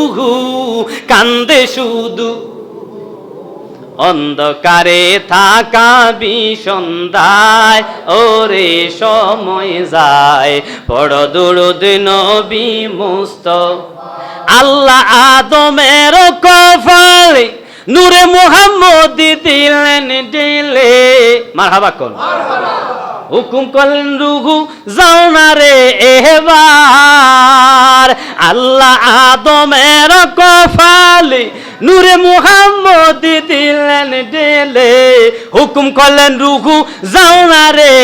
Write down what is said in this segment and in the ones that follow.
রুহু কান্দে শুধু। অন্ধকারে থাকা বিসন্ধ্যায় ওরে সময় যায়। বড় দুরুদ নবী মুস্ত আল্লাহ আদমের কফালে নূরে মুহাম্মদ দিলেন দিলে মারহাবা কোন? হুকুম করলেন, রুহু, যাও না রে, এবার আল্লাহ আদমের কফালে নূরে মুহাম্মদ দিলেন ডেলে হুকুম করলেন, রুহু, যাও না রে,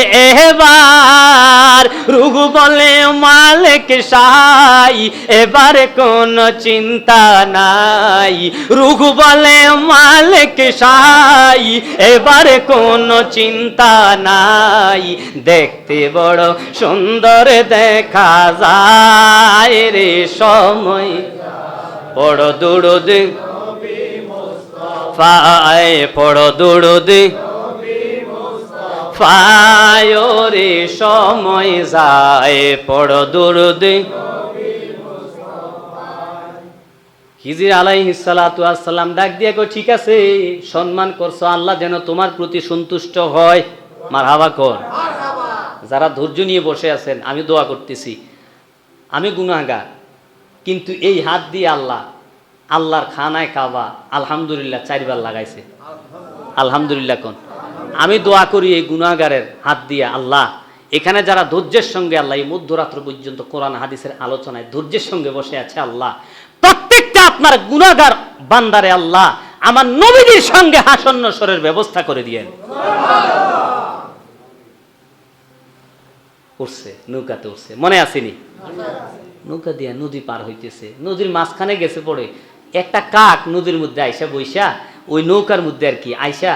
এবার রুহু বলে, মালিক সাই, এবারে কোন চিন্তা নাই। রুহু বলে, মালিক সাই, এবারে কোন চিন্তা নাই। দেখতে বড় সুন্দর দেখা যায় রে সময়। বড় দুরুদ, ফায় বড় দুরুদ, ফায় রে সময় যায় বড় দুরুদ। হিজির আলাইহি আসসালাম ডাক দিয়ে ঠিক আছে, সম্মান করছ, আল্লাহ যেন তোমার প্রতি সন্তুষ্ট হয়। মারহাবা কর। যারা ধৈর্য নিয়ে বসে আছেন, আমি দোয়া করতেছি। আমি গুনাহগার, কিন্তু এই হাত দিয়ে আল্লাহ, আল্লাহর খানায় কাবা আলহামদুলিল্লাহ চারবার লাগাইছে। আলহামদুলিল্লাহ কোন। আমি দোয়া করি এই গুনাহগারের হাত দিয়ে আল্লাহ, এখানে যারা ধৈর্যের সঙ্গে আল্লাহ, এই মধ্যরাত্র পর্যন্ত কোরআন হাদিসের আলোচনায় ধৈর্যের সঙ্গে বসে আছে আল্লাহ, প্রত্যেকটা আপনার গুনাহগার বান্দারে আল্লাহ, আমার নবীদের সঙ্গে হাসন্ন স্বরের ব্যবস্থা করে দিয়েন। উঠছে নৌকাতে উঠছে মনে আসেনি নৌকা দিয়া নদী পার হইতেছে। নদীর মাঝখানে গেছে পড়ে। একটা কাক নদীর মধ্যে আইসা বইসা, ওই নৌকার মধ্যে আর কি আইসা,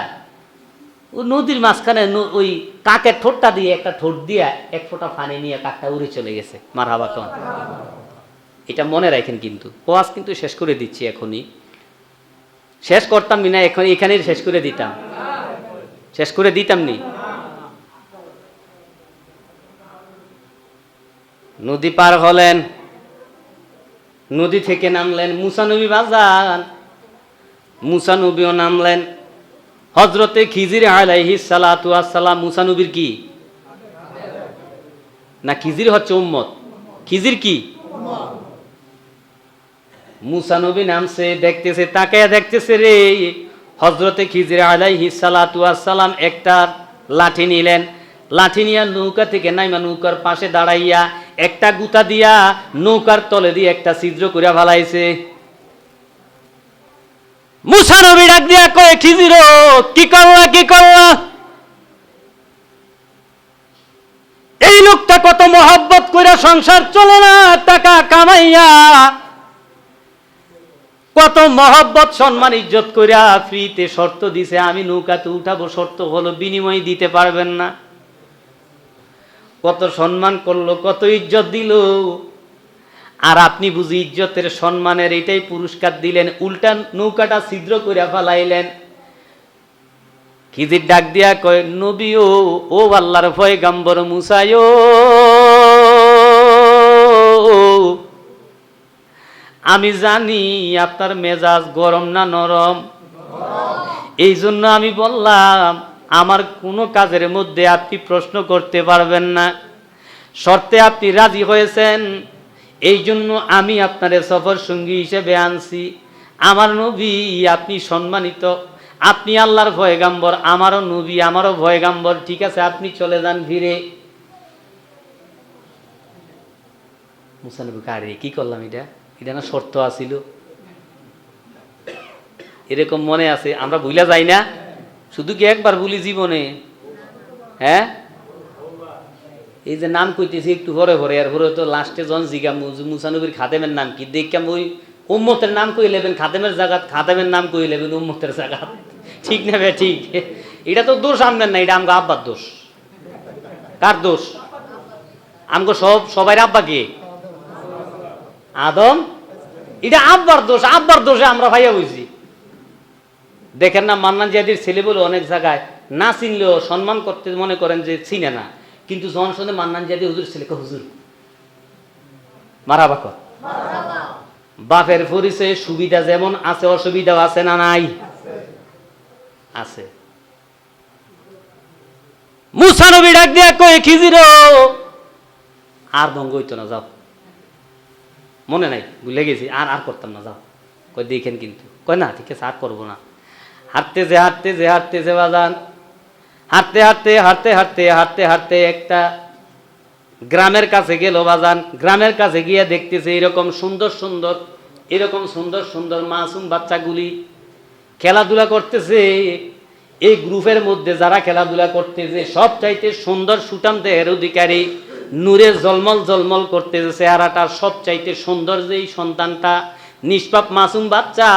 ও নদীর মাঝখানে ওই কাকের ঠোঁটটা দিয়ে একটা ঠোঁট দিয়া এক ফোঁটা পানি নিয়ে কাকটা উড়ে চলে গেছে। মার হাবা কন। এটা মনে রাখেন কিন্তু। ওয়াজ কিন্তু শেষ করে দিচ্ছি এখনই। শেষ করতাম না, এখন এখানেই শেষ করে দিতাম। শেষ করে দিতাম নি? নদী পার হলেন, নদী থেকে নামলেন মুসানবী বাজান। মুসানবীও নামলেন। হজরতে খিজির আলাইহি আসসালাম মুসানবীর কি? না, খিজির হচ্ছে উম্মত। খিজির কি? মুসানবী নামছে, দেখতেছে তাকে দেখতেছে রে। হজরতে খিজির আলাইহি আসসালাম একটা লাঠি নিলেন। লাঠি নিয়ে নৌকা থেকে নাইমা নৌকার পাশে দাঁড়াইয়া একটা গুতা দিয়া নৌকার তলে দিয়ে একটা ছিদ্র করিয়া ফালাইছে মুসানবী ডাক দিয়া কয়ে খিজির কি করলা কি করলা এই লোকটা কত মহব্বত করে সংসার চলে না, টাকা কামাইয়া। কত মহব্বত, সম্মান, ইজ্জত করিয়া ফ্রিতে শর্ত দিছে, আমি নৌকাতে উঠাবো, শর্ত হলো বিনিময় দিতে পারবেন না। কত সম্মান করল কত ইজ্জত দিল। আর আপনি বুঝি ইজ্জতের সম্মানের এটাই পুরস্কার দিলেন উল্টা নৌকাটা ছিদ্র করিয়া ফেলাইলেন। খিজির ডাক দিয়া কয় নবী ও ও আল্লাহর ভয় গাম্বর মুসায় আমি জানি আপনার মেজাজ গরম না নরম। এই জন্য আমি বললাম আমার কোনো কাজের মধ্যে আপনি প্রশ্ন করতে পারবেন না। শর্তে আপনি রাজি হয়েছেন। এই জন্য আমি আপনার সফর সঙ্গী হিসেবে আনছি। আমার নবী আপনি সম্মানিত। আপনি আল্লাহর ভয়গাম্বর আমারও নবী, আমারও ভয়গাম্বর ঠিক আছে, আপনি চলে যান ফিরে। মুসানবী কারে কি করলাম এটা? এটা না শর্ত আসিল এরকম মনে আছে, আমরা ভুলে যাই না। শুধু কি একবার ভুলি জীবনে? হ্যাঁ? এই যে নাম কইতেছি একটু পরে পরে, আর পরে তো লাস্টে জন জিগা মুসানবীর খাদেমের নাম কি? দেখাম ওই উম্মতের নাম কই লেবেন খাদেমের জাগাত, খাদেমের নাম কই লেবেন উম্মতের জাগাত। ঠিক না ভাই, ঠিক? এটা তো দোষ আমনের না, এটা আমগো আব্বার দোষ। কার দোষ? আমগো সব সবাই আব্বা কে? আদম? এটা আব্বার দোষ, আব্বার দোষে আমরা ভাইয়া বুঝি দেখেন না, মান্নান জিয়াদির ছেলে বলে অনেক জায়গায় না চিনলেও সম্মান করতে মনে করেন যে চিনে না। কিন্তু জন শুনে মান্নান জিয়াদি হুজুর ছেলেকে হুজুর মারা বাক বাপের পরিচয়ে সুবিধা যেমন আছে, অসুবিধাও আছে না নাই? আছে। ডাক কয়ে খিজির আর ভঙ্গ হইতো না, যাও। মনে নাই, ভুলে গেছি, আর আর করতাম না, যাও। কই দেখেন কিন্তু। কয়, না, ঠিক আছে, আর করব না। হাঁটতে যে হাঁটতে যে হাঁটতে যে বাজান, হাঁটতে হাঁটতে হাঁটতে হাঁটতে হাঁটতে হাঁটতে একটা গ্রামের কাছে গেল বাজান। গ্রামের কাছে গিয়ে দেখতেছে এরকম সুন্দর সুন্দর, এরকম সুন্দর সুন্দর মাসুম বাচ্চাগুলি খেলাধুলা করতেছে। এই গ্রুপের মধ্যে যারা খেলাধুলা করতেছে সব চাইতে সুন্দর সুটাম দেহের অধিকারী নূরে জলমল জলমল করতেছে চেহারাটা সব চাইতে সুন্দর যেই সন্তানটা। নিষ্পাপ মাসুম বাচ্চা।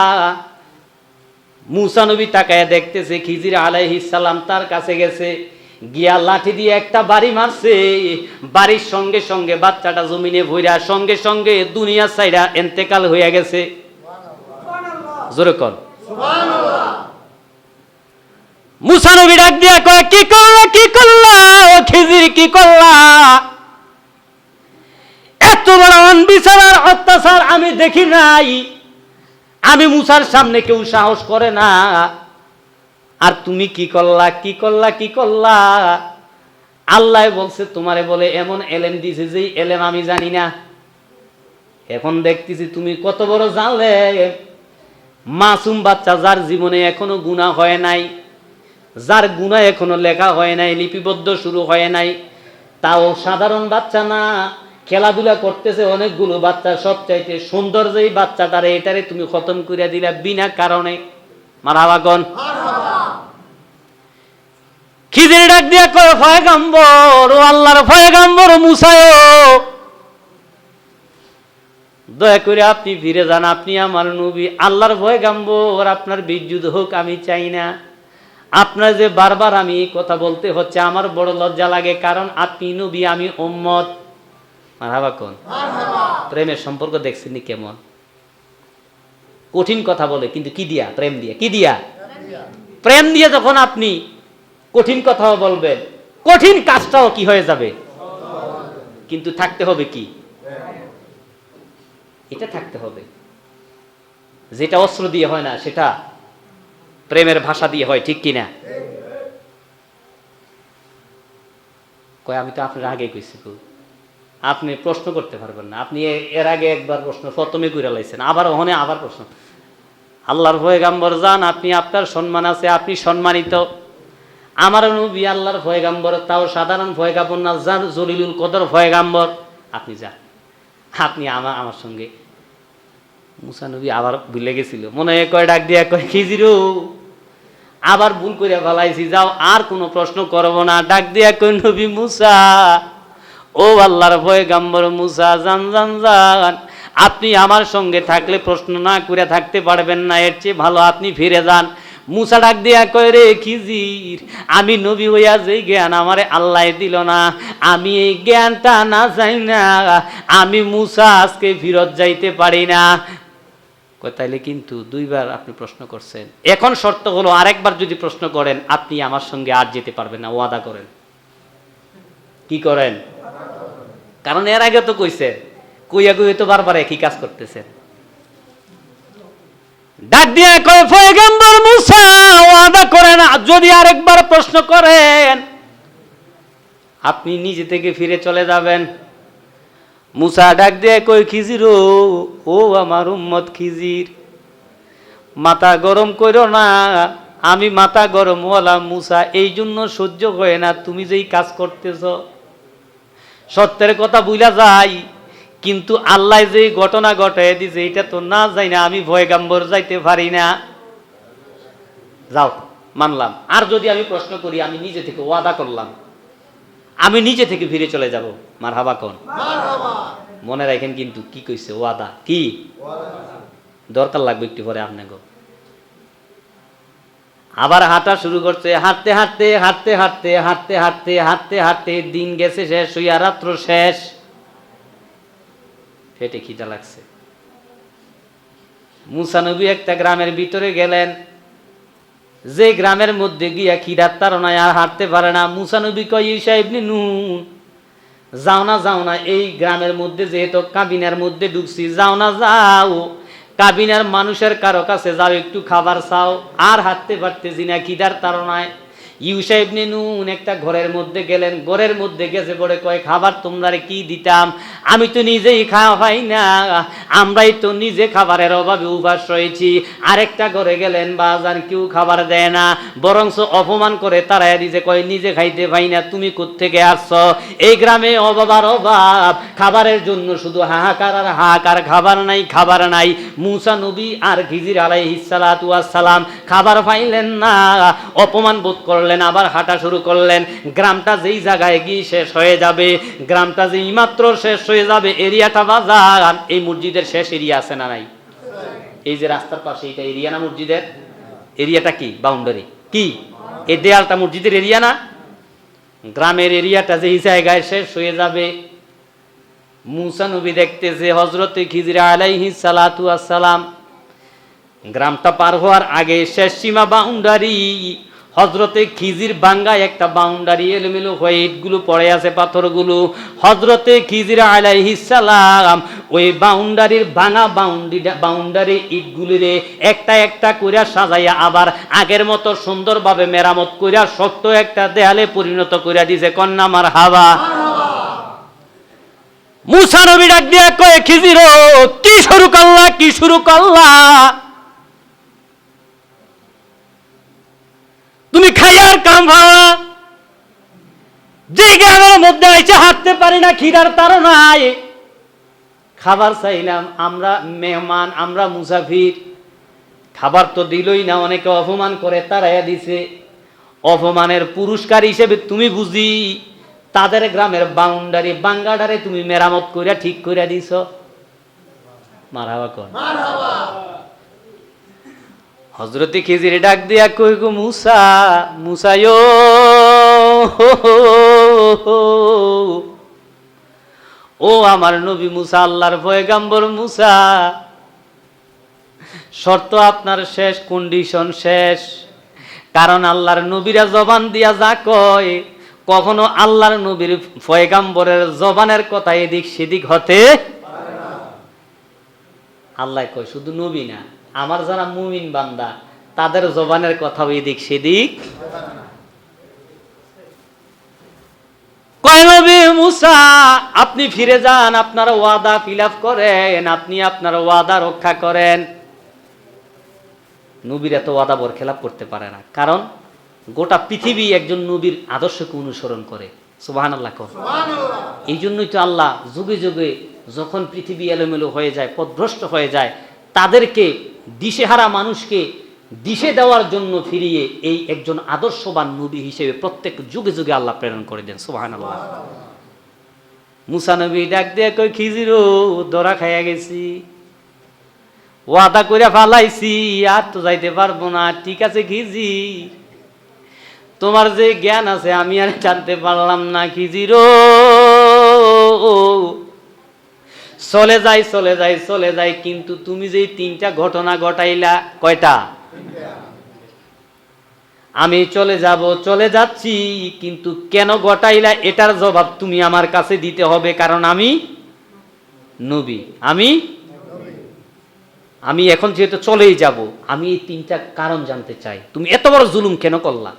মুসানবী তাকায় দেখতেছে, খিজির সালাম তার কাছে গেছে, গিয়া লাঠি দিয়ে একটা বাড়ি মারছে। বাড়ির সঙ্গে সঙ্গে বাচ্চাটা জমিনে ভইরা সঙ্গে সঙ্গে দুনিয়া সাইডা এন্তেকাল হইয়া গেছে। মুসানবী ডাক দিয়া কয়, কি করলা কি করলা? ও খিজির, কি করলা? এত বড় অনবিচার অত্যাচার আমি দেখি নাই। আমি মুসার সামনে কেউ সাহস করে না। আর তুমি কি করলা কি করলা কি করলা? আল্লাহ বলছে, তোমারে বলে এমন এলেম দিছে যে এলেম আমি জানি না। এখন দেখতেছি তুমি কত বড় জানলে মাসুম বাচ্চা যার জীবনে এখনও গুণা হয় নাই, যার গুণা এখনও লেখা হয় নাই, লিপিবদ্ধ শুরু হয় নাই, তাও সাধারণ বাচ্চা না। খেলাধুলা করতেছে অনেকগুলো বাচ্চা সব চাইতে সুন্দর যেই বাচ্চাটারে, এটারে তুমি খতম করে দিলা বিনা কারণে। মারাবাগন ডাক দিয়া কয় ফয়গাম্বর ও আল্লাহর ফয়গাম্বর দয়া করে আপনি ফিরে যান, আপনি আমার নবী, আল্লাহর ভয় গাম্বর আপনার বিদ্যুৎ হোক, আমি চাই না। আপনার যে বারবার আমি কথা বলতে হচ্ছে, আমার বড় লজ্জা লাগে, কারণ আপনি নবী, আমি ওম্মত মারহাবা কোন? প্রেমের সম্পর্ক দেখছেন কেমন? কঠিন কথা বলে কিন্তু কি দিয়া? প্রেম দিয়া। কি দিয়া? প্রেম দিয়ে যখন আপনি কঠিন কথাও বলবেন কঠিন কাজটাও কি হয়ে যাবে? কিন্তু থাকতে হবে কি? এটা থাকতে হবে। যেটা অস্ত্র দিয়ে হয় না সেটা প্রেমের ভাষা দিয়ে হয় ঠিক কিনা? কয় আমি তো আপনার আগে কইছি গো। আপনি প্রশ্ন করতে পারবেন না। আপনি এর আগে একবার প্রশ্ন প্রথমে করে লাইছেন, আবার ওখানে আবার প্রশ্ন। আল্লাহর ভয়ে গাম্বর যান, আপনি আপনার সম্মান আছে, আপনি সম্মানিত। আমার নবী আল্লাহর ভয়ে গাম্বর তাও সাধারণ ভয়ে গাম্বর না যান জলিলুল কদর ভয়ে গাম্বর আপনি যান। আপনি আমার আমার সঙ্গে। মুসা নবী আবার ভুলে গেছিল। মনে হয় কয় ডাক দিয়া কয়, খিজিরু, আবার ভুল করে ফেলাইছি, যাও, আর কোনো প্রশ্ন করব না। ডাক দিয়া কই নবী মুসা ও আল্লাহর ভয়ে গাম্বর মুসা, জান জান জান। আপনি আমার সঙ্গে থাকলে প্রশ্ন না করে থাকতে পারবেন না, এর চেয়ে ভালো আপনি ফিরে যান। মুসা ডাক দিয়া কয়, রে খিজির, আমি নবী হইয়া যে জ্ঞান আমারে আল্লাহ দিল না, আমি এই জ্ঞানটা না চাই না, আমি মুসা আজকে ফিরত যাইতে পারি না। তাইলে কিন্তু দুইবার আপনি প্রশ্ন করছেন। এখন শর্ত হলো আরেকবার যদি প্রশ্ন করেন, আপনি আমার সঙ্গে আর যেতে পারবেন না, ওয়াদা করেন। কি করেন? কারণ এর আগে তো কইছে, কইয়া কইয়া তো বারবার একই কাজ করতেছেন ডাক দিয়ে কয়, পয়গম্বর মুসা ওয়াদা করেন যদি আরেকবার প্রশ্ন করেন, আপনি নিজে থেকে ফিরে চলে যাবেন। মুসা ডাক দিয়ে কই খিজির, ও ও আমার উম্মত খিজির, মাথা গরম করো না, আমি মাথা গরম ওয়ালা মুসা এই জন্য সহ্য হয় না, তুমি যেই কাজ করতেছ সত্যের কথা বুঝা যায় কিন্তু আল্লাহ যে ঘটনা ঘটায় দিছে এটা তো না যাই না আমি ভয় গাম্বর যাইতে পারি না। যাও মানলাম। আর যদি আমি প্রশ্ন করি আমি নিজে থেকে ওয়াদা করলাম। আমি নিজে থেকে ফিরে চলে যাব। মার হাবা কন মনে রাখেন কিন্তু কি কইছে? ওয়াদা কি? দরকার লাগবে একটু পরে আপনাকে। আবার হাঁটা শুরু করছে, হাঁটতে হাঁটতে হাঁটতে হাঁটতে হাঁটতে হাঁটতে হাঁটতে হাঁটতে, দিন গেছে শেষ হইয়া রাত্র শেষ। পেটে খিদা লাগছে। মুসানবী একটা গ্রামের ভিতরে গেলেন। যে গ্রামের মধ্যে গিয়া খিদার তারনায় আর হাঁটতে পারে না। মুসানবী কয় ঈশা ইবনি নুন যাও না যাও না, এই গ্রামের মধ্যে যেহেতু কাবিনার মধ্যে ঢুকছি, যাও না, যাও। কাবিনার মানুষের কারও কাছে যাও একটু খাবার চাও আর হাঁটতে পারতেছি না তার তাড়নায়। ইউসা ইবনে নুন একটা ঘরের মধ্যে গেলেন, ঘরের মধ্যে গেছে পরে কয়, খাবার তোমরা কি দিতাম? আমি তো নিজেই খাওয়া হয় না। আমরাই তো নিজে খাবারের অভাবে উপাস রয়েছি আরেকটা ঘরে গেলেন, বাজার কেউ খাবার দেয় না। বরংস অপমান করে তারা দিছে কয়, নিজে খাইতে পাই না, তুমি কোত্থেকে আসছো? এই গ্রামে অভাব আর অভাব। খাবারের জন্য শুধু হাহাকার আর হাহাকার খাবার নাই খাবার নাই। মুসা নবী আর খিজির আলাইহিসালাতু সালাম খাবার পাইলেন না। অপমান বোধ করলেন আবার হাঁটা শুরু করলেন। গ্রামটা যেই জায়গায় গিয়ে শেষ হয়ে যাবে, গ্রামটা যেই মাত্র শেষ হয়ে যাবে, এরিয়াটা বাজার। এই মসজিদের শেষ এরিয়া আছে না নাই? এই যে রাস্তার পাশে এটা এরিয়া না মসজিদের? এরিয়াটা কি? বাউন্ডারি। কি? এই দেয়ালটা মসজিদের এরিয়া না? গ্রামের এরিয়াটা যেই জায়গায় শেষ হয়ে যাবে। মুসা নবী দেখতেছে হজরতে খিজরা আলাইহি সালাতু আসসালাম গ্রামটা পার হওয়ার আগে শেষ সীমা বাউন্ডারি। হজরতে খিজির বাঙ্গায় একটা বাউন্ডারি এলোমেলো হয়ে ইটগুলো পড়ে আছে, পাথরগুলো। হজরতে খিজির আলাইহিসালাম ওই বাউন্ডারির ভাঙা বাউন্ডারি বাউন্ডারি ইটগুলিরে একটা একটা কইরা সাজাইয়া আবার আগের মতো সুন্দরভাবে মেরামত কইরা শক্ত একটা দেয়ালে পরিণত কইরা দিছে। কন্যা মার হাওয়া মুসা ডাক দিয়া কয়ে, খিজির কি শুরু করলা, কি শুরু করলা? তুমি খাইয়ার কাম ভাড়া যে গ্রামের মধ্যে আইসে হাঁটতে পারি না, খিদার তার নাই। খাবার চাইলাম, আমরা মেহমান, আমরা মুসাফির। খাবার তো দিলই না, অনেকে অপমান করে, তারাইয়া দিছে। অপমানের পুরস্কার হিসেবে তুমি বুঝি, তাদের গ্রামের বাউন্ডারি, বাঙ্গাডারে তুমি মেরামত কইরা ঠিক কইরা দিছ। মারাবা কর। হজরতে খেজিরে ডাক দিয়া কই গো মুসা? মুসায়ো ও আমার নবী মুসা, আল্লাহর পয়গাম্বর মুসা। শর্ত আপনার শেষ কন্ডিশন শেষ। কারণ আল্লাহর নবীরা জবান দিয়া যা কয়, কখনো আল্লাহর নবীর পয়গাম্বরের জবানের কথা এদিক সেদিক হতে আল্লাহ কয়, শুধু নবী না। আমার যারা মুমিন বান্দা তাদের জবানের কথাও এদিক সেদিক। মুসা আপনি ফিরে যান আপনার ওয়াদা ফিল করেন আপনি আপনার ওয়াদা রক্ষা করেন। নবীর তো ওয়াদা বর খেলাপ করতে পারে না। কারণ গোটা পৃথিবী একজন নবীর আদর্শকে অনুসরণ করে। সুবাহান আল্লাহ কর এই জন্যই তো আল্লাহ যুগে যুগে যখন পৃথিবী এলোমেলো হয়ে যায় পথভ্রষ্ট হয়ে যায় তাদেরকে দিশেহারা মানুষকে দিশে দেওয়ার জন্য ফিরিয়ে এই একজন আদর্শবান নবী হিসেবে প্রত্যেক যুগে যুগে আল্লাহ প্রেরণ করে দেন সুবাহান আল্লাহ মুসা নবী ডাক দিয়ে খিজিরো, দরা খাইয়া গেছি। ওয়াদা করে ফালাইছি, আর তো যাইতে পারব না। ঠিক আছে খিজি, তোমার যে জ্ঞান আছে আমি আর জানতে পারলাম না। খিজিরো চলে যাই চলে যাই চলে যাই, কিন্তু তুমি যে তিনটা ঘটনা ঘটাইলা, কয়টা? আমি চলে যাব, চলে যাচ্ছি, কিন্তু কেন ঘটাইলা, এটার জবাব তুমি আমার কাছে দিতে হবে, কারণ আমি নবী। আমি আমি এখন যেহেতু চলেই যাব, আমি এই তিনটা কারণ জানতে চাই। তুমি এত বড় জুলুম কেন করলা?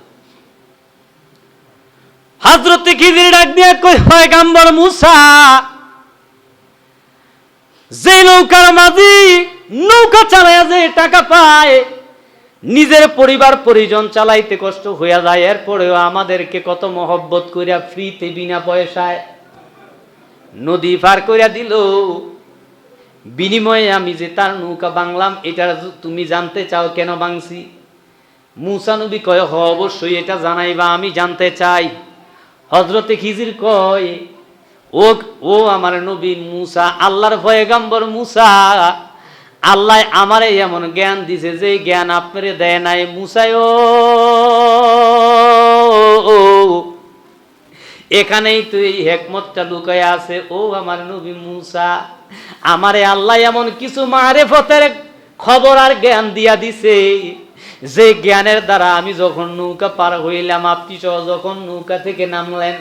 হাজরতে খিদির ডাক দিয়ে কই, হয় গাম্বর মুসা? যে নৌকার মাঝি নৌকা চালায় যে টাকা পায়, নিজের পরিবার পরিজন চালাইতে কষ্ট হইয়া যায়। এরপরেও আমাদেরকে কত মহব্বত করিয়া ফ্রিতে বিনা পয়সায় নদী পার করিয়া দিল। বিনিময়ে আমি যে তার নৌকা বাংলাম এটা তুমি জানতে চাও কেন বাংছি? মুসা নবী কয়, হ, অবশ্যই এটা জানাইবা, আমি জানতে চাই। হজরতে খিজির কয় ও ও আমার নবী মুসা, আল্লাহর পয়গাম্বর মুসা। আল্লাহ আমারে এমন জ্ঞান দিছে যে জ্ঞান আপনারে দেয় নাই মুসায় এখানেই তো এই হেকমতটা লুকায় আছে, ও আমার নবী মুসা। আমারে আল্লাহ এমন কিছু মারেফতের খবর আর জ্ঞান দিয়া দিছে, যে জ্ঞানের দ্বারা আমি যখন নৌকা পার হইলাম, আপনি সহ যখন নৌকা থেকে নামলেন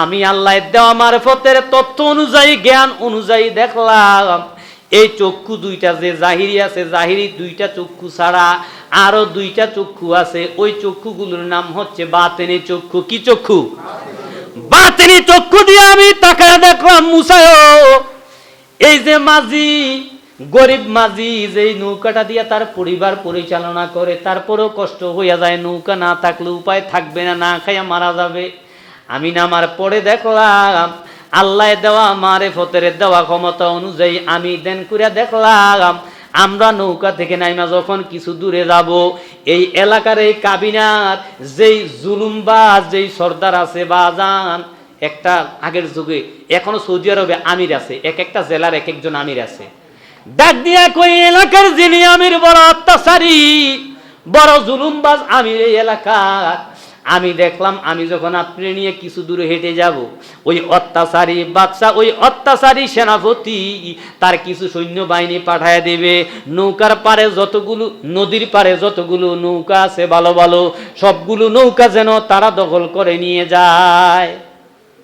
আমি আল্লাহ দেওয়া মারফতের তথ্য অনুযায়ী, জ্ঞান অনুযায়ী দেখলাম, এই চক্ষু দুইটা যে জাহিরি আছে, জাহিরি দুইটা চক্ষু ছাড়া আরও দুইটা চক্ষু আছে। ওই চক্ষুগুলোর নাম হচ্ছে বাতেনি চক্ষু। কি চক্ষু? বাতেনি চক্ষু দিয়ে আমি তাকায় দেখলাম মুসায় এই যে মাঝি, গরিব মাঝি যে নৌকাটা দিয়ে তার পরিবার পরিচালনা করে, তারপরেও কষ্ট হইয়া যায়, নৌকা না থাকলে উপায় থাকবে না না খাইয়া মারা যাবে। আমি নামার পরে দেখলাম, আল্লাহ দেওয়া মারে ফতের দেওয়া ক্ষমতা অনুযায়ী আমি দেন করে দেখলাম, আমরা নৌকা থেকে নাইমা যখন কিছু দূরে যাব, এই এলাকার এই কাবিনার যেই জুলুম বা যেই সর্দার আছে বা যান একটা আগের যুগে, এখনও সৌদি আরবে আমির আছে, এক একটা জেলার এক একজন আমির আছে। ডাক দিয়া কই, এলাকার যিনি আমির, বড় অত্যাচারী, বড় জুলুমবাজ আমির এই এলাকার আমি দেখলাম, আমি যখন আপনি নিয়ে কিছু দূরে হেঁটে যাব, ওই অত্যাচারী বাচ্চা ওই অত্যাচারী সেনাপতি, তার কিছু সৈন্যবাহিনী পাঠায় দেবে। নৌকার পারে যতগুলো, নদীর পারে যতগুলো নৌকা আছে, ভালো ভালো, সবগুলো নৌকা যেন তারা দখল করে নিয়ে যায়।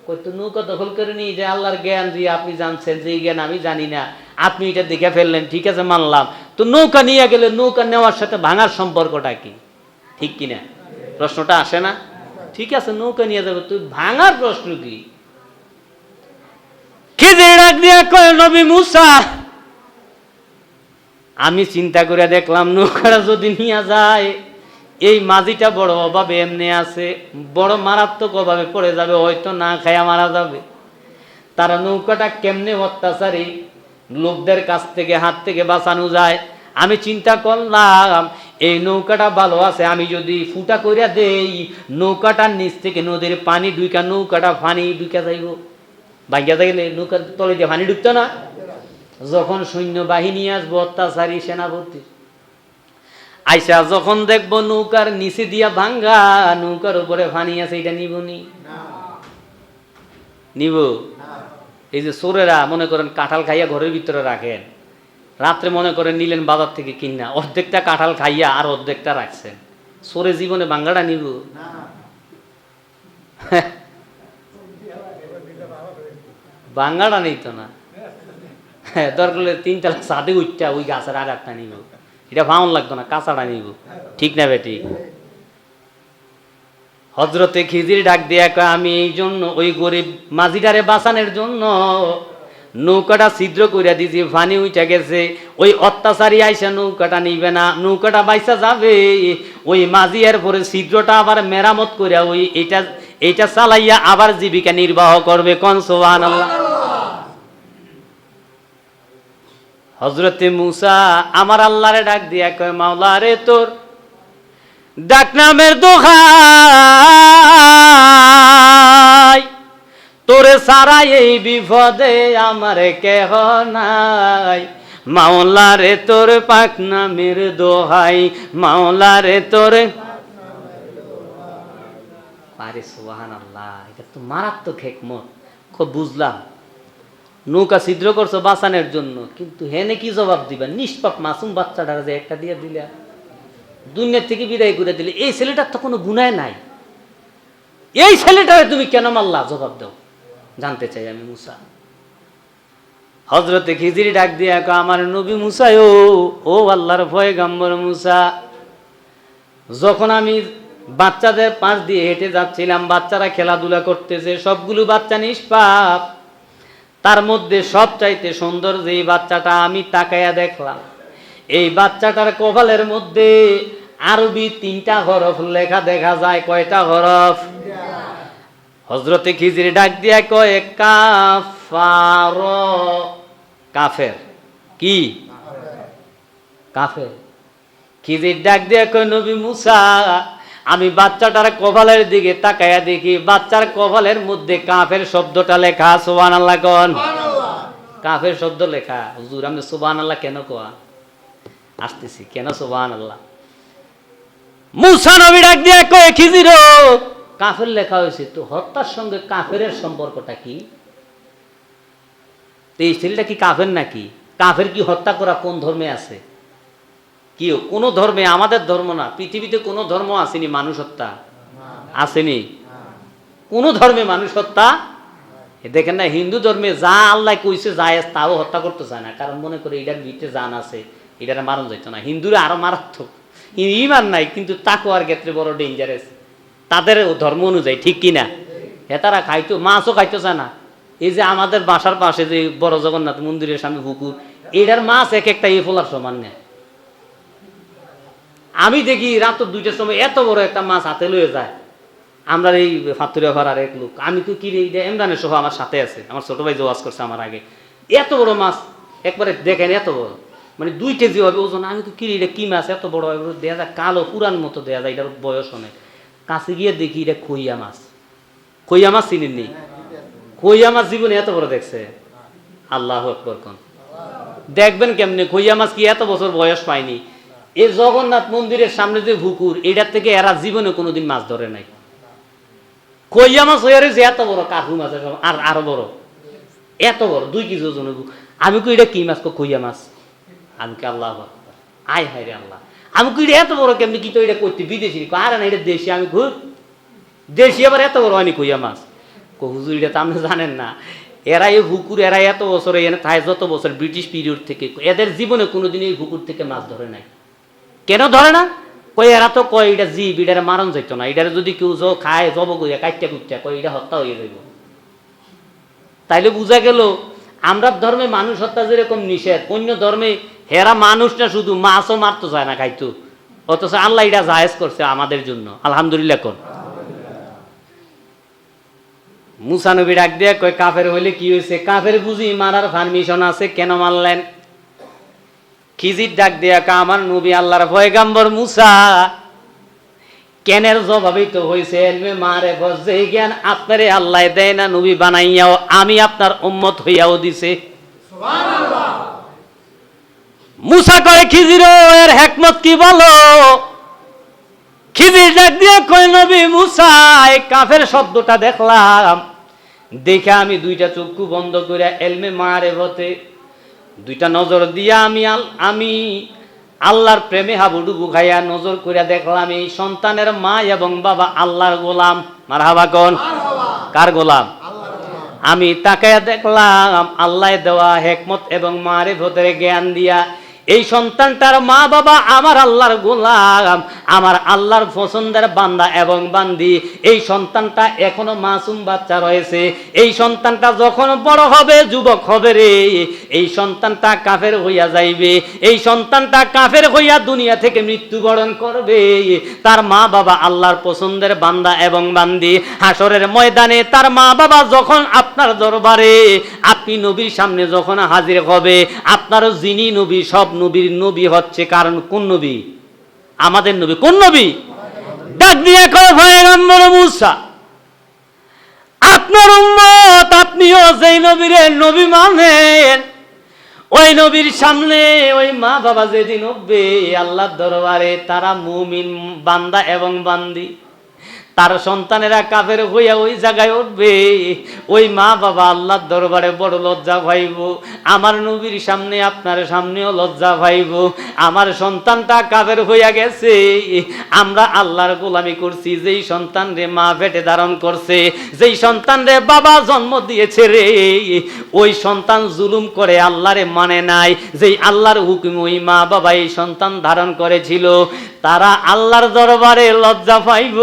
কই, তো নৌকা দখল করে নিয়ে যে আল্লাহর জ্ঞান দিয়ে আপনি জানছেন যে জ্ঞান আমি জানি না। আপনি এটা দেখে ফেললেন, ঠিক আছে, মানলাম। তো নৌকা নিয়ে গেলে, নৌকা নেওয়ার সাথে ভাঙার সম্পর্কটা কি? ঠিক কিনা? প্রশ্নটা আসে না? ঠিক আছে, নৌকা নিয়ে যাবে, তুই ভাঙার প্রশ্ন কি? আমি চিন্তা করে দেখলাম নৌকাটা যদি নিয়ে যায়, এই মাঝিটা বড় অভাবে এমনি আছে, বড় মারাত্মক অভাবে পড়ে যাবে, হয়তো না খায়া মারা যাবে। তারা নৌকাটা কেমনে অত্যাচারী? লোকদের কাছ থেকে, হাত থেকে বাঁচানো যায়। আমি চিন্তা করলাম এই নৌকাটা ভালো আছে আমি যদি ফুটা কইরা দেই নৌকাটার নিচ থেকে নদীর পানি ডুইকা নৌকাটা পানি ডুইকা যাইব। ভাঙ্গা যাইলে নৌকার তলে দিয়ে পানি ঢুকতো না? যখন সৈন্য বাহিনী আসব অত্যাচারী সেনাপতি। আইসা যখন দেখব নৌকার নিচে দিয়া ভাঙ্গা নৌকার উপরে পানি আছে এটা নিব নি। নিব? এই যে চোরেরা মনে করেন কাঁঠাল খাইয়া ঘরের ভিতরে রাখেন। রাত্রে মনে করে নিলেন বাজার থেকে কিনা, অর্ধেকটা কাঁঠাল খাইয়া আর অর্ধেকটা রাখছেন। চোরে জীবনে বাঙ্গাটা নিব। বাঙ্গাটা নেই তো না। হ্যাঁ দরকার তিনটা সাদে উঠটা ওই গাছের আর একটা নিব। এটা ভাঙন লাগতো না, কাঁচাটা নিব। ঠিক না বেটি? হজরতে খিজির ডাক দিয়া আমি এই জন্য ওই গরিব মাঝিটারে বাঁচানোর জন্য নৌকাটা ছিদ্র কইরা দিছি ফানি উঠে গেছে, ওই অত্যাচারী আইসা নৌকাটা নিবে না, নৌকাটা বাইসা যাবে। ওই মাঝি পরে ছিদ্রটা আবার মেরামত কইরা ওই এটা এইটা চালাইয়া আবার জীবিকা নির্বাহ করবে কনসোয়ান আল্লাহ হজরতে মুসা আমার আল্লাহরে ডাক দিয়া কয়, মাওলা রে তোর ডাক নামের দোহাই তোরে সারা এই বিপদে আমার কেহ নাই। মাওলা রে তোর পাক নামের দোহাই মাওলা রে তোর আরে সুবাহান আল্লাহ এটা তো মারাত্মক হেকমত। খুব বুঝলাম। নৌকা ছিদ্র করছ বাঁচানোর জন্য, কিন্তু হেনে কি জবাব দিবা? নিষ্পাপ মাসুম বাচ্চাটা যে একটা দিয়ে দিলে। দুনিয়ার থেকে বিদায় করে দিলে, এই ছেলেটার তো কোনো গুণায় নাই। এই ছেলেটারে তুমি কেন মারলা? জবাব দাও। জানতে চাই আমি মুসা। হজরতে খিজিরি ডাক দিয়ে আমার নবী মুসাই ও ও আল্লাহর ভয় গাম্বর মুসা। যখন আমি বাচ্চাদের পাশ দিয়ে হেঁটে যাচ্ছিলাম, বাচ্চারা খেলাধুলা করতেছে, সবগুলো বাচ্চা নিষ্পাপ। তার মধ্যে সবচাইতে সুন্দর যেই বাচ্চাটা আমি তাকায়া দেখলাম, এই বাচ্চাটার কপালের মধ্যে আরবি তিনটা হরফ লেখা দেখা যায়, কয়টা হরফ? হজরতে খিজির ডাক দিয়া কয় কাফার কাফের। কি? কাফের। খিজির ডাক দিয়া কয় নবী মুসা আমি বাচ্চাটার কপালের দিকে তাকায়া দেখি বাচ্চার কপালের মধ্যে কাফের শব্দটা লেখা সোবান আল্লাহ কন কাফের শব্দ লেখা। হুজুর আমি সোবান আল্লাহ কেন কোয়া? আসতেছি কেন সোবান আল্লাহ মুসা নবী ডাক দিয়া কয় খিজির কাফের লেখা হয়েছে, তো হত্যার সঙ্গে কাফের সম্পর্কটা কি? এই ছেলেটা কি কাফের নাকি? কাফের কি হত্যা করা কোন ধর্মে আছে? কি কোন ধর্মে, আমাদের ধর্ম না, পৃথিবীতে কোনো ধর্ম আসেনি মানুষ হত্যা? আসেনি? কোন ধর্মে মানুষ হত্যা? দেখেন না, হিন্দু ধর্মে যা আল্লাহ কইছে জায়েজ তাও হত্যা করতে চায় না। কারণ মনে করে এটার ভিতরে জান আছে, এটার মারণ যাইত না। হিন্দুরা আরও মারাত্মক। ইমান নাই, কিন্তু তাকুয়ার ক্ষেত্রে বড় ডেঞ্জারাস তাদের ধর্ম অনুযায়ী ঠিক কিনা? হেতারা খাইতো মাছও খাইতে চায় না এই যে আমাদের বাসার পাশে যে বড় জগন্নাথ মন্দিরের সামনে পুকুর এটার মাছ এক একটা এ ফোলার সমান নেয়। আমি দেখি রাত দুইটার সময় এত বড় একটা মাছ হাতে লয়ে যায়। আমরা এই ফাতুরিয়া ঘর এক লোক। আমি তো কি রে এইটা এমরানের সহ আমার সাথে আছে। আমার ছোট ভাই জোয়াজ করছে আমার আগে। এত বড় মাছ একবারে দেখেন এত বড়। মানে দুই কেজি হবে ওজন। আমি তো কি রে, এটা কি মাছ? এত বড় দেয়া যায় কালো পুরান মতো দেয়া যায় এটার বয়স অনেক। কাছে গিয়ে দেখি এটা খইয়া মাছ। খইয়া মাছ চিনেন নি? খইয়া মাছ জীবনে এত বড় দেখছে। আল্লাহ দেখবেন কেমনে? খইয়া মাছ কি এত বছর বয়স পায়নি। এই জগন্নাথ মন্দিরের সামনে যে ভুকুর এটার থেকে এরা জীবনে কোনোদিন মাছ ধরে নাই। কইয়া মাছ হয়ে রয়েছে এত বড়, কাকু মাছ আর আরও বড়। এত বড়, দুই কেজি ওজন আমি কই, এটা কি মাছ কইয়া মাছ। আমি কি আল্লাহ। আয় হায় রে আল্লাহ। আমি কই এত বড় কেমনি কি তো এটা করতে বিদেশি? আরে না, এটা দেশি, আমি ঘুর দেশি আবার এত বড় হয়নি কইয়া মাছ। হুজুর, এটা তো আপনি জানেন না। এরা এই হুকুর এরা এত বছর এনে থায়, যত বছর ব্রিটিশ পিরিয়ড থেকে, এদের জীবনে কোনোদিন এই হুকুর থেকে মাছ ধরে নাই। কেন ধরে না? কই এরা তো কয়, এটা জীব, এটারে মারণ যাইতো না। এটারে যদি কেউ জ খায়, জব কইয়া কাইটা কুইটা কই এটা হত্যা হয়ে যাইব। তাইলে বোঝা গেল, আমরা ধর্মে মানুষ হত্যা যেরকম নিষেধ, অন্য ধর্মে হেরা মানুষ না শুধু মাছও মারতো যায় না খাইতো। অথচ আল্লাহ এটা জায়েজ করছে আমাদের জন্য। আলহামদুলিল্লাহ কোন। মুসানবী ডাক দিয়ে কয়, কাফের হইলে কি হয়েছে কাফের বুঝি মারার পারমিশন আছে, কেন মারলেন? খিজির ডাক দিয়া কা আমার নবী আল্লাহর পয়গাম্বর মুসা, কেনের জবাবই তো হয়েছে এলমে মারে বসে জ্ঞান আপনারে আল্লাহ দেয় না, নবী বানাইয়াও, আমি আপনার উম্মত হইয়াও দিছে। মুসা করে খিজির এর হেকমত কি বলো? খিজির ডাক দিয়ে কই নবী মুসা এই কাফের শব্দটা দেখলাম। দেখে আমি দুইটা চক্ষু বন্ধ করে এলমে মারে হতে দুইটা নজর দিয়া আমি আমি আল্লাহর প্রেমে হাবুডুবু খাইয়া নজর করিয়া দেখলাম এই সন্তানের মা এবং বাবা আল্লাহর গোলাম। মার হাবা কন কার গোলাম? আমি তাকায়া দেখলাম আল্লাহ দেওয়া হেকমত এবং মারে ভোতরে জ্ঞান দিয়া এই সন্তানটার মা বাবা আমার আল্লাহর গোলাম। আমার আল্লাহর পছন্দের বান্দা এবং বান্দি, এই সন্তানটা এখনও মাসুম বাচ্চা রয়েছে। এই সন্তানটা যখন বড় হবে, যুবক হবে রে, এই সন্তানটা কাফের হইয়া যাইবে। এই সন্তানটা কাফের হইয়া দুনিয়া থেকে মৃত্যুবরণ করবে। তার মা বাবা আল্লাহর পছন্দের বান্দা এবং বান্দি। হাসরের ময়দানে তার মা বাবা যখন আপনার দরবারে, আপনি নবীর সামনে যখন হাজির হবে, আপনার যিনি নবী, সব নবীর নবী হচ্ছে কারণ কোন নবী? আমাদের নবী। কোন নবী? ডাক দিয়ে কয় ভয়গম্বর মুসা, আপনার উম্মত আপনিও যেই নবীরে নবী মানেন। ওই নবীর সামনে ওই মা বাবা যেদিন উঠবে, আল্লাহর দরবারে তারা মুমিন বান্দা এবং বান্দি। তার সন্তানেরা কাফের হইয়া ওই জায়গায় উঠবে। ওই মা বাবা আল্লাহর দরবারে বড় লজ্জা পাইব আমার নবীর সামনে, আপনার সামনেও লজ্জা পাইব আমার সন্তানটা কাফের হইয়া গেছে। আমরা আল্লাহর গোলামি করছি, যেই সন্তান রে মা পেটে ধারণ করছে, যেই সন্তান রে বাবা জন্ম দিয়েছে রে, ওই সন্তান জুলুম করে আল্লাহরে মানে নাই। যেই আল্লাহর হুকুম ওই মা বাবা এই সন্তান ধারণ করেছিল তারা আল্লাহর দরবারে লজ্জা পাইব।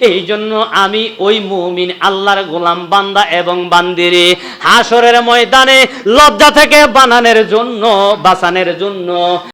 এই জন্য আমি ওই মুমিন আল্লাহর গোলাম বান্দা এবং বান্দিরে হাসরের ময়দানে লজ্জা থেকে বানানের জন্য, বাঁচানের জন্য